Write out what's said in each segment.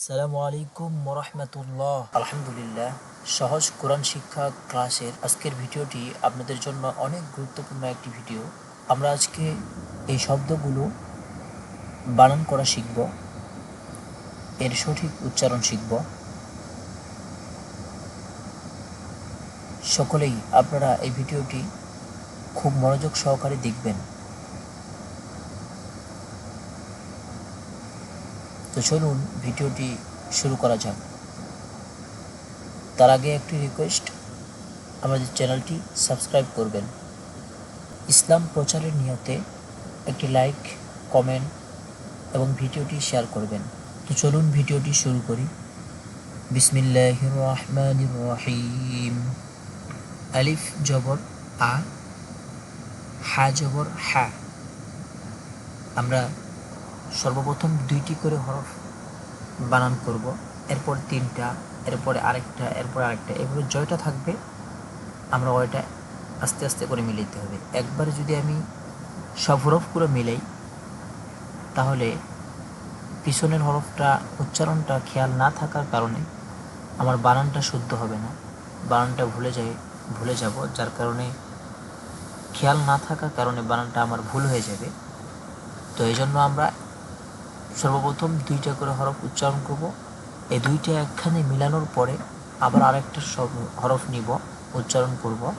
আসসালামু আলাইকুম মরহমতুল্লাহ আলহামদুলিল্লাহ, সহজ কোরআন শিক্ষা ক্লাসের আজকের ভিডিওটি আপনাদের জন্য অনেক গুরুত্বপূর্ণ একটি ভিডিও। আমরা আজকে এই শব্দগুলো বানান করা শিখব, এর সঠিক উচ্চারণ শিখব। সকলেই আপনারা এই ভিডিওটি খুব মনোযোগ সহকারে দেখবেন। তো চলুন ভিডিওটি শুরু করা যাক। তার আগে একটি রিকোয়েস্ট আমাদের চ্যানেলটি সাবস্ক্রাইব করবেন। ইসলাম প্রচারের নিয়তে একটি লাইক কমেন্ট এবং ভিডিওটি শেয়ার করবেন। তো চলুন ভিডিওটি শুরু করি। বিসমিল্লাহ রহমান রহিম আলিফ জবর আ, হা জবর হা। আমরা সর্বপ্রথম দুইটি করে হরফ বানান করব, এরপর তিনটা, এরপরে আরেকটা, এরপর আরেকটা। এভাবে জয়টা থাকবে, আমরা ওইটা আস্তে আস্তে করে মিলাইতে হবে। একবারে যদি আমি সব হরফ হরফগুলো মিলাই, তাহলে পিছনের হরফটা, উচ্চারণটা খেয়াল না থাকার কারণে আমার বানানটা শুদ্ধ হবে না। বানানটা ভুলে যাই, ভুলে যাব, যার কারণে খেয়াল না থাকার কারণে বানানটা আমার ভুল হয়ে যাবে। তো এই জন্য আমরা সর্বপ্রথম দুইটা করে হরফ উচ্চারণ করব। এই দুইটা একখানে মিলানোর পরে আবার আরেকটা সব হরফ নিব, উচ্চারণ করব,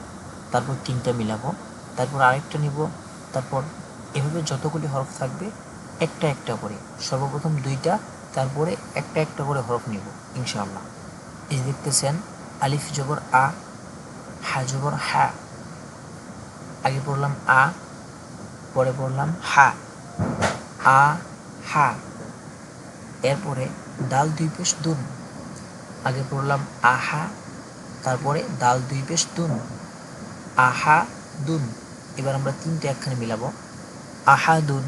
তারপর তিনটা মিলাবো, তারপর আরেকটা নিব, তারপর এভাবে যতগুলি হরফ থাকবে একটা একটা করে, সর্বপ্রথম দুইটা, তারপরে একটা একটা করে হরফ নিব, ইনশাআল্লাহ। এই দেখতেছেন, আলিফ জবর আ, হা জবর হা, আগে পড়লাম আ, পরে পড়লাম হা, আ হা। এরপরে দাল দুই পেশ দুন। আগে পড়লাম আহা, তারপরে দাল দুই পেশ দুন। আহা দুন। এবার আমরা তিনটে একখানে মিলাবো। আহা দুন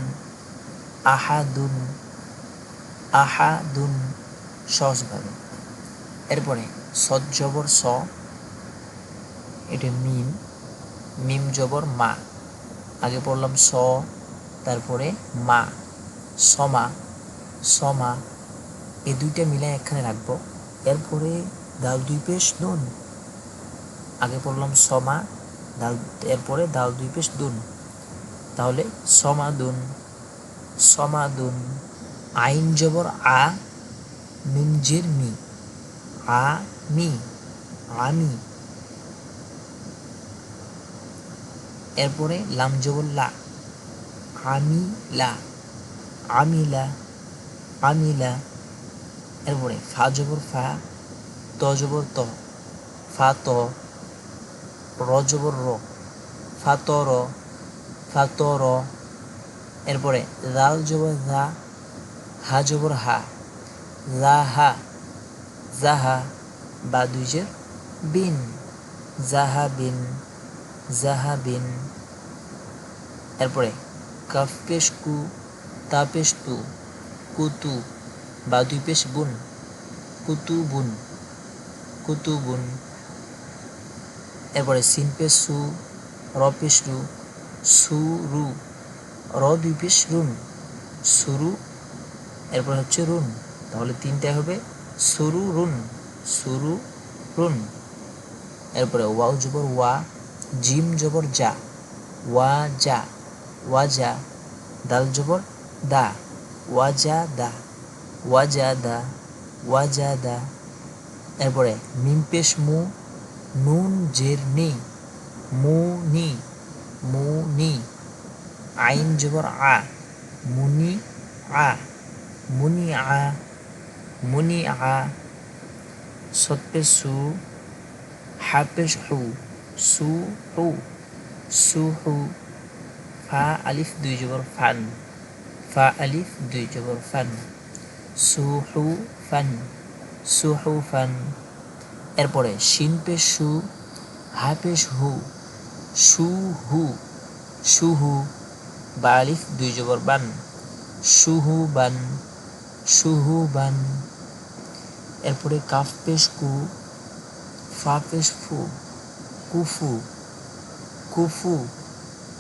আহা দুন আহা দুন, সহজভাবে। এরপরে সদ জবর স, এটা মিম। মিম জবর মা। আগে পড়লাম স, তারপরে মা। সমা সমা, এই দুইটা মিলাই একখানে রাখব। এরপরে দাল দুই পেশ দুন আগে পড়লাম সমা দাল এরপরে দাল দুই পেশ দুন তাহলে সমা দুন সমা দুন আইন জবর আ নুনজের মি, আ মি আমি এরপরে লাম জবর লা আমি লা। আমিলা আমিলা, এরপরে ফা জবর ফা, ত জবর ত, ফা ত, র জবর র, ফা ত র, ফা ত র, এরপরে রাল জবর দা, হা জবর হা লা হা জাহা বা দুইজের বিন জাহা বিন জাহা বিন, এরপরে কাফ পেশ কু তা পেশ তু, কুতু বা দুই কুতু বুন কুতু বুন। এরপরে সিন পেশ সু র পেশ রু, সু রু র দুই রুন সুরু এরপর হচ্ছে রুন। তাহলে তিনটায় হবে সুরু রুন সুরু রুন। এরপরে ওয়াও জবর ওয়া, জিম জবর যা ওয়া যা ওয়া যা দাল জবর দা ওয়াজা দা ওয়াজা দা ওয়াজা দা এরপরে মিম পেশ মু নুন জের নি মু নি মু নি আইন জবর, আ মুনি আ মুনি আ মুনি আ সতপেশ সু হাপেশ হু সু হু সু হু ফা, আলিফ, দুই জবর, ফান। ফা আলিফ দুই জবর ফান সুহু ফান সুহু ফান এরপরে শিন পেশ সু হা পেশ হু সু হু সুহু বা আলিফ দুই জবর বান সুহু বান সুহু বান এরপরে কাফ পেশ কু ফা পেশ ফু কুফু কুফু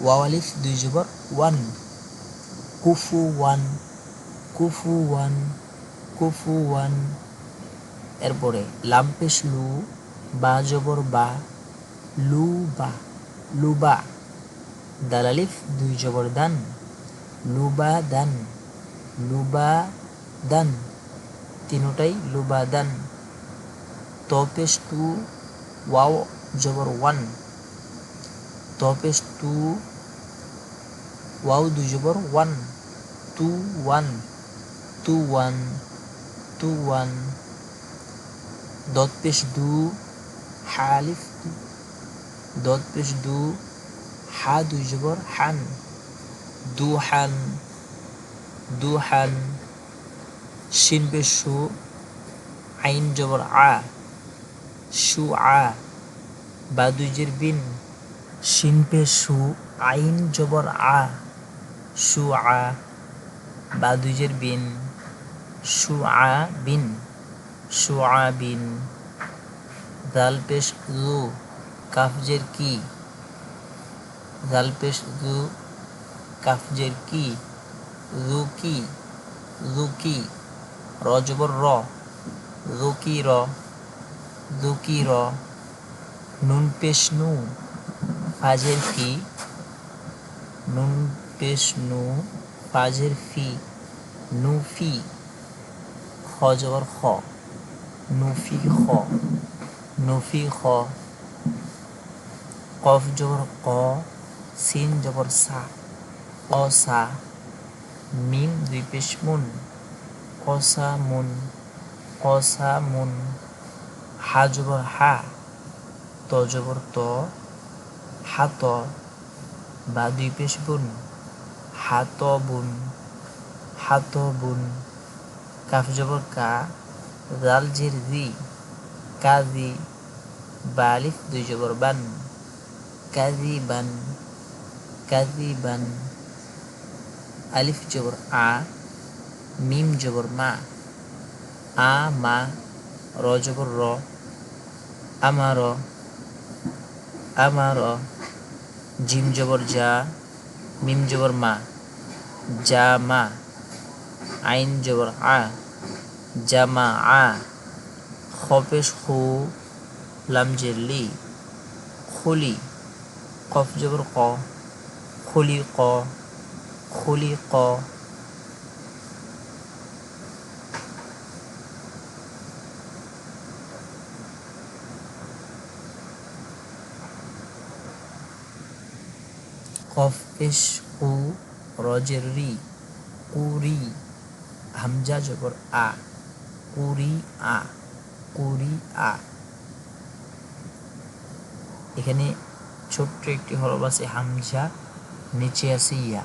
ওয়ালিফ দুই জবর ওয়ান কুফু ওয়ান কুফু ওয়ান কুফুয়ান এরপরে লাম্পেশ লু, বা জবর বা, লু বা লুবা দালালিফ দুই জবর দান। লুবা দান। লুবা দান। তিনোটাই লুবা দান। তপেশ টু ওয়াও জবর ওয়ান। তপেশ টু ওয়াও দুই জবর ওয়ান। টু ওয়ান টু ওয়ান টু ওয়ান দত পেশ দু হালিফ দত পেশ দু হা দুই জবর হান দু হান দু হান শিন পেশ সু আইন জবর আ সু আ বা দুই জের বিন শিন পেশ সু আইন জবর আ সু আ বা দুই বিন সু আ বিন সু আ বিন। দাল পেশ দু কাফজের কি? দাল পেশ দু কাফজের কি? রুকি রুকি র জবর র। রুকি র? রুকি র? নুন পেশ নু, ফাজের ফি নুন পেশ নু ফাজের ফি নুফি খ জবর খ নুফি খ নুফি খ, কফ জবর ক, সিন জবর সা, অ সা, মিম দুই পেশ মুন কসা মুন কসা মুন, হা জবর হা, ত জবর ত হাত বা দুই পেশ বুন। হাত বুন হাত বুন কাফ জবর কা জাল জির জি, কাজি, বালিফ দুই জবর বান কাজি বান কাজি বান আলিফ জবর আ, মিম জবর মা, আ, মা, র জবর র আমার আমার জিম জবর যা মিম জবর মা যা মা, আইন জবর আ জামা আ, খপেশ খু লাম লি, খুলি, কফ জবর ক, খুলি ক খুলি ক। কফ পেশ কু রজের রি কুরি হামজা জবর আ কুরি আ কুরি আ। এখানে ছোট্ট একটি হরফ আছে হামজা, নিচে আছে ইয়া।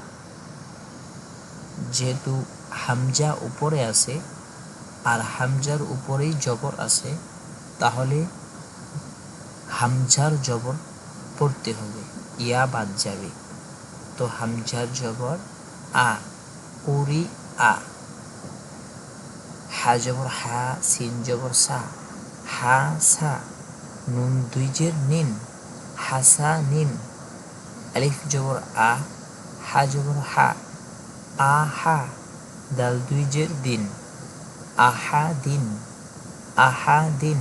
যেহেতু হামজা উপরে আছে আর হামজার উপরেই জবর আছে, তাহলে হামজার জবর পড়তে হবে। ইয়া বাদ যাবে। তো হামজার জবর আ কুরি আ। হা জবর হা, সিন জবর সা। হা সা, নুন দুই জের নিন। হাসা নিন। আলিফ জবর আ, হা জবর হা। আ হা, দাল দুই জের দিন। আহা দিন। আহা দিন।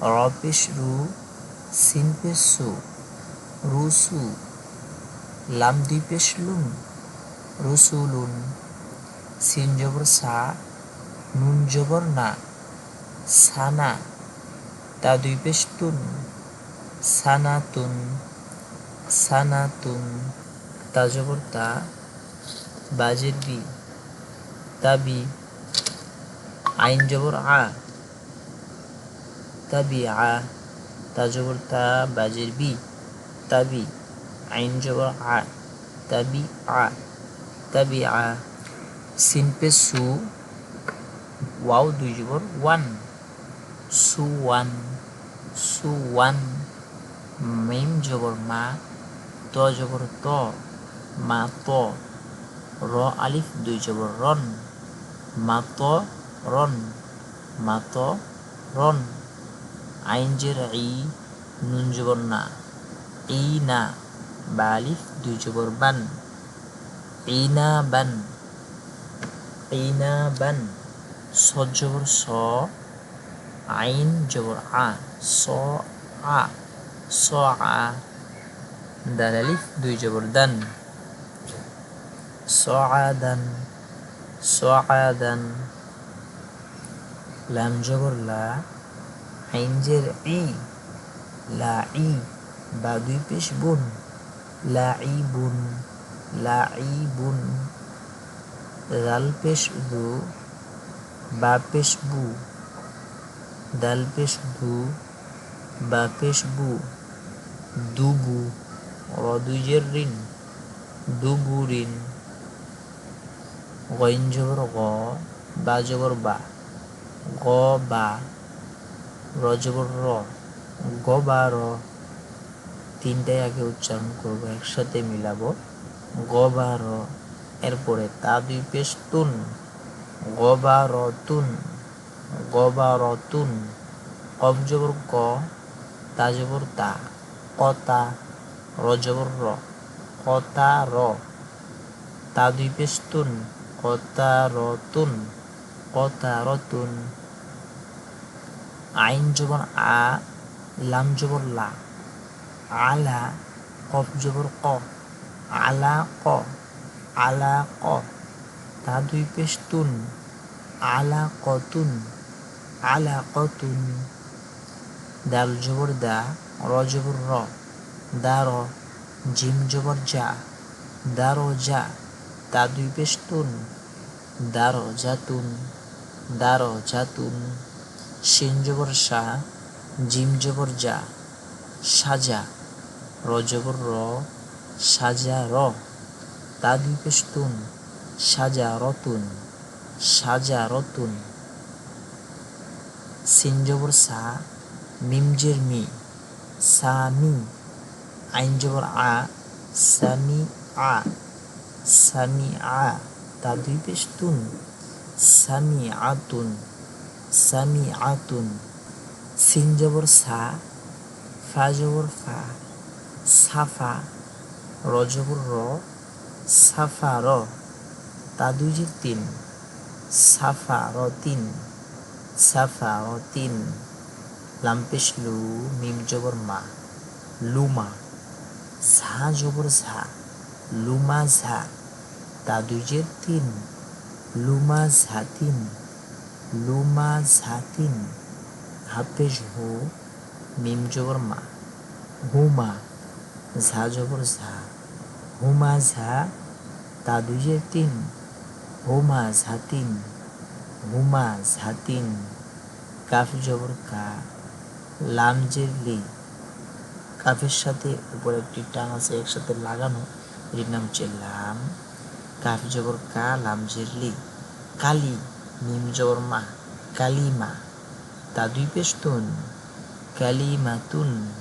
রপেশ রু, সিন পেশ সু। রুসু লাম দুই পেশ লুন রসুলুন সিন জবর সা নুন জবর না, সানা, তা দুই পেশ তুন, সানাতুন সানাতুন, তা জবর তা, বাজের বি তাবি আইন জবর আ তাবি আ, তা জবর তা, বাজের বি তাবি আইন জবর আ তাবি আ তাবি আ সিন পে সু ওয়াও দুই জবর ওয়ান সু ওয়ান সু ওয়ান মিম জবর মা ত জবর ত মা ত র আলিফ দুই জবর রন মা ত রন মা ত রন আইন জের ই নুন জবর না ই না বা আলিফ দুই জবর বান ইনা বান ইনা বান সদ জবর স আইন জবর আ স আ স আ দাল আলিফ দুই জবর দান স আদান স আদান লাম জবর লা আইন জের ই লা ই বা দুই পেশ বুন লা ই বুন লা রাল পেশ দু বা পেশ বু দাল পেশ দু বা পেশ বু দুবু র দুই জের ঋণ দুবু ঋণ গইন জবর গ বা জবর বা, গ বা র জবর র, গ বা র। তিনটাই আগে উচ্চারণ করব, একসাথে মিলাবো। গ বা এরপরে তা দুই পেশ তুন গ বা তুন কফ জবর ক তা জবর তা কতা র জবর র কতা র। তা দুই পেশ তুন কতা র তুন কতা র তুন আইন জবর আ, লাম জবর লা। আলা কফ জবর ক, আলা ক আলা ক, তা দুই পেশ তুন আলা কতুন আলা কতুন। দাল জবর দা, র জবর র, দা র, জিম জবর যা দা র যা তা দুই পেশ তুন দা র জাতুন, দা র জাতুন। শিন জবর সা, জিম জবর যা সাজা র জবর র, সাজা র। তা দুই পেশ সাজা রতুন সাজা রতুন। সিন জবর সা মিম জের মি। সামি আইন জবর আ। সামি আ। সামি আ তা দুই পেশ সামি আতুন সামি আতুন। সিন জবর সা, ফা জবর ফা। সাফা র জবর র, সাফা র তা দুই যে তিন, সাফা র তিন, সাফা র তিন, লাম্পেশ লু, মিম জবর মা, লুমা, ঝা জবর ঝা, লুমা ঝা তা দুই যে তিন, লুমা ঝা তিন, লুমা ঝা তিন, হাফেজ হু, মিম জবর মা হুমা ঝা, জবর ঝা। হুমা ঝা তা দুই যে তিন। হুমা ঝা তিন। হুমা ঝা তিন। কাফ জবর কা। লাম জের লি। কাফের সাথে উপর একটি টান আছে, একসাথে লাগানো। এর নাম হচ্ছে লাম। কাফ জবর কা, লাম জের লি। কালি নিম জবর মা। কালিমা। তা দুই পেশ তুন। কালিমাতুন।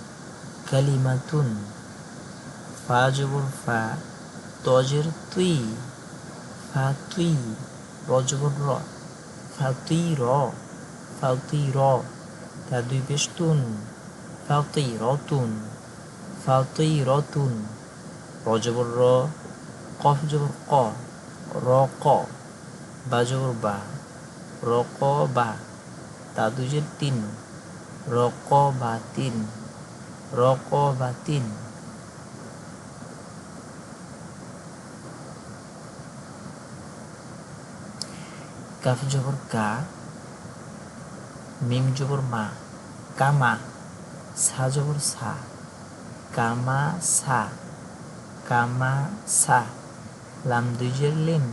কালিমাতুন। ফা জবর ফা, তজের তুই, ফা তুই র র, ফা তুই র, ফা তুই র তা দুই পেশ তুন ফা তুই রতুন, ফা তুই রতুন র র, কফ জবর ক, র ক, বা জবর বা, র ক বা, তা দুজের তিন, র ক বা তিন, র ক বা তিন। কাফ জবর কা মিম জবর মা, কামা, সা জবর সা, কামা সা কামা সা, লাম দুইজের লিন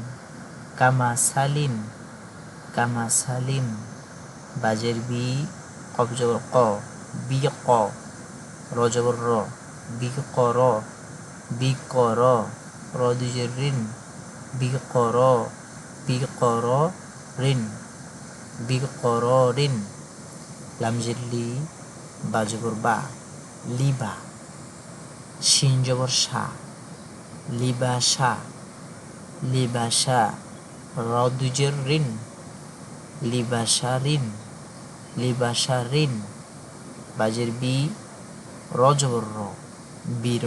কামা সালিন কামা সালিন বাজের বি, কফ জবর ক, বি ক, র জবর র, বি ক র, বি ক র র দুইজের ঋণ বি ক র, বি ক র ঋণ বি ক র ঋণ লাম জের লি বা জবর বা লিবা শিন জবর সা লিবাসা লিবাসা র দুজের ঋণ লিবাসা ঋণ লিবাসা ঋণ বাজের বি র জবর র বীর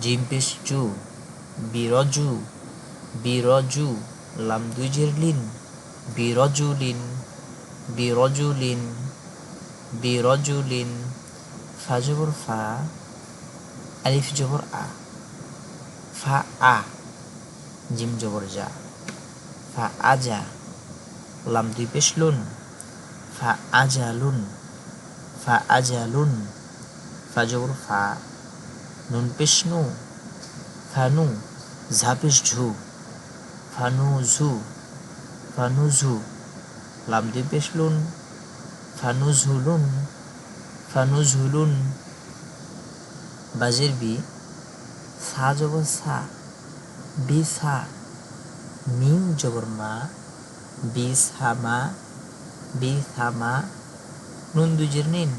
জিম পেশ জু বীরজু বীরজু লাম দুজের লিন বিরজুলিন বিরজুলিন বিরজুলিন, ফা জবর ফা, আলিফ জবর আ, ফা আ, জিম জবর যা ফা আজা লাম দুই পেশ ফা আজা লুন, ফা আজা লুন, ফা জবর ফা, নুন পেশ নু ফানু ঝু ফানু ঝু। ফানু ঝু লাম দুই পেশ লুন ফানু ঝুলুন ফানু ঝুলুন বাজের বি, সা জবর সা, বি সা, মিম জবর মা, বি সামা বি সামা নুন দুজের নিন,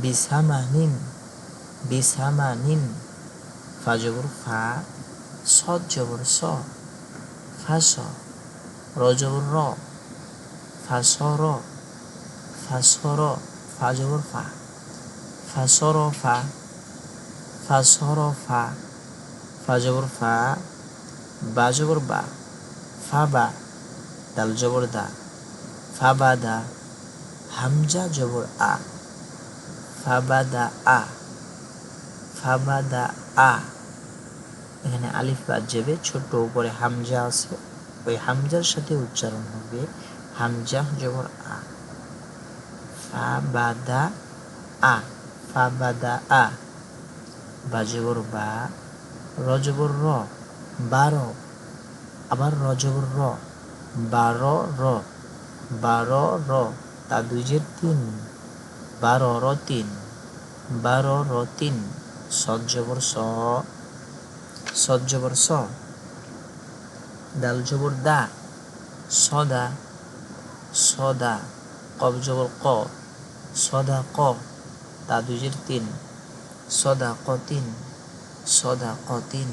বি সামা নিন, বি সামা নিন, ফা জবর ফা, সদ জবর স ফা স র জবর র ফা স র ফা স র ফা জবর ফা ফা র ফা ফা র ফা ফা ফা বা বা ফা বা দাল জবর দা ফা বা দা হামজা জবর আ ফা বা দা আ ফা বা দা আ এখানে আলিফ বাদ যাবে ছোট উপরে হামজা আছে। ওই হামজার সাথে উচ্চারণ হবে হামজা জবর আ, ফা, বা, দা, আ, ফা, বা, দা, আ। বা জবর বা, র জবর র বারো আবার র র বারো র বারো র তা দুইজের তিন বারো র তিন বারো র তিন, সদ স সদ জবর স দাল জবর দা, সদা সদা কব জবর ক, সদা ক তা তিন, সদা ক তিন, সদা ক তিন,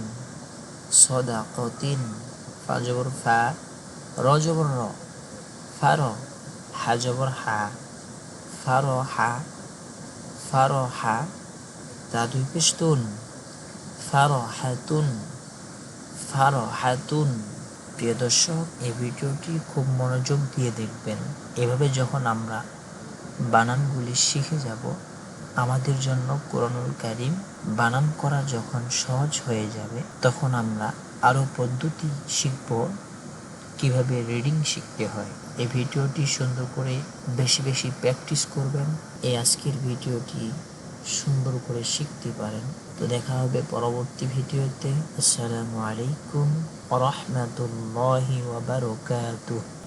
সদা ক তিন ফা জবর ফা র জবর র ফা র হা জবর হা ফা হা ফা র ফা র হাতুন ফা র হাতুন প্রিয় দর্শক, এই ভিডিওটি খুব মনোযোগ দিয়ে দেখবেন। এভাবে যখন আমরা বানানগুলি শিখে যাব, আমাদের জন্য কোরআনুল কারিম বানান করা যখন সহজ হয়ে যাবে, তখন আমরা আরও পদ্ধতি শিখব কীভাবে রিডিং শিখতে হয়। এই ভিডিওটি সুন্দর করে বেশি বেশি প্র্যাকটিস করবেন। এই আজকের ভিডিওটি সুন্দর করে শিখতে পারেন। তো দেখা হবে পরবর্তী ভিডিওতে। আসসালামু আলাইকুম রহমতুল্লাহি ওয়া বারাকাতুহু।